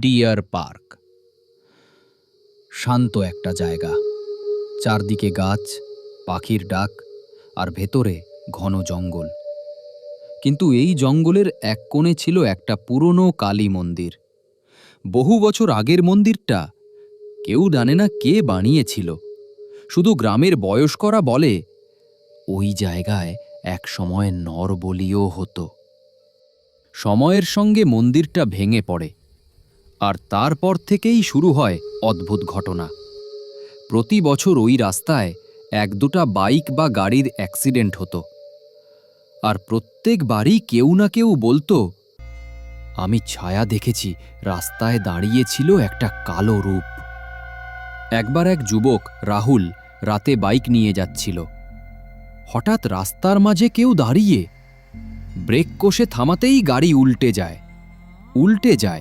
Deer park. শান্ত একটা জায়গা। চারদিকে গাছ, পাখির ডাক আর ভেতরে ঘন জঙ্গল। কিন্তু এই জঙ্গলের এক কোণে ছিল একটা পুরনো কালী মন্দির। বহু বছর আগের মন্দিরটা কেউ জানে না কে বানিয়েছিল। শুধু গ্রামের বয়স্করা বলে, ওই জায়গায় এক সময় নরবলিও হতো। সময়ের সঙ্গে মন্দিরটা ভেঙে পড়ে। আর তারপর থেকেই শুরু হয় অদ্ভুত ঘটনা। প্রতি বছর ওই রাস্তায় এক দুটা বাইক বা গাড়ির অ্যাক্সিডেন্ট হতো। আর প্রত্যেকবারই কেউ না কেউ বলতো, আমি ছায়া দেখেছি, রাস্তায় দাঁড়িয়েছিল একটা কালো রূপ। একবার এক যুবক, রাহুল, রাতে বাইক নিয়ে যাচ্ছিল। হঠাৎ রাস্তার মাঝে কেউ দাঁড়িয়ে, ব্রেক কষে থামাতেই গাড়ি উল্টে যায়। উল্টে যায়।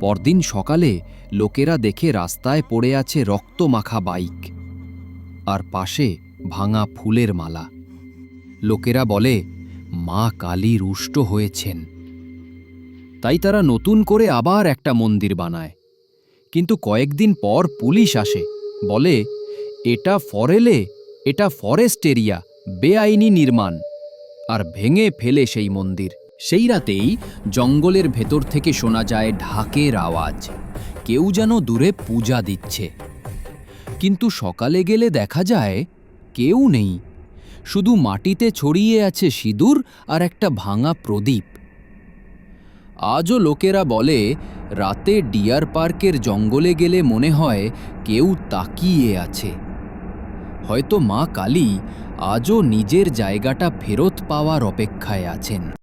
পরদিন সকালে লোকেরা দেখে রাস্তায় পড়ে আছে রক্তমাখা বাইক। আর পাশে ভাঙা ফুলের মালা। লোকেরা বলে, মা কালী রুষ্ট হয়েছেন। তাই তারা নতুন করে আবার একটা মন্দির বানায়। কিন্তু কয়েকদিন পর পুলিশ আসে, বলে, এটা ফরেলে, এটা ফরেস্ট এরিয়া বেআইনি নির্মাণ। আর ভেঙে ফেলে সেই মন্দির। সেই রাতেই জঙ্গলের ভেতর থেকে শোনা যায় ঢাকের আওয়াজ। কেউ যেন দূরে পূজা দিচ্ছে। কিন্তু সকালে গেলে দেখা যায় কেউ নেই। শুধু মাটিতে ছড়িয়ে আছে সিঁদুর আর একটা ভাঙা প্রদীপ। আজও লোকেরা বলে, রাতে ডিয়ার পার্কের জঙ্গলে গেলে মনে হয় কেউ তাকিয়ে আছে। হয়তো মা কালী আজও নিজের জায়গাটা ফেরত পাওয়ার অপেক্ষায় আছেন।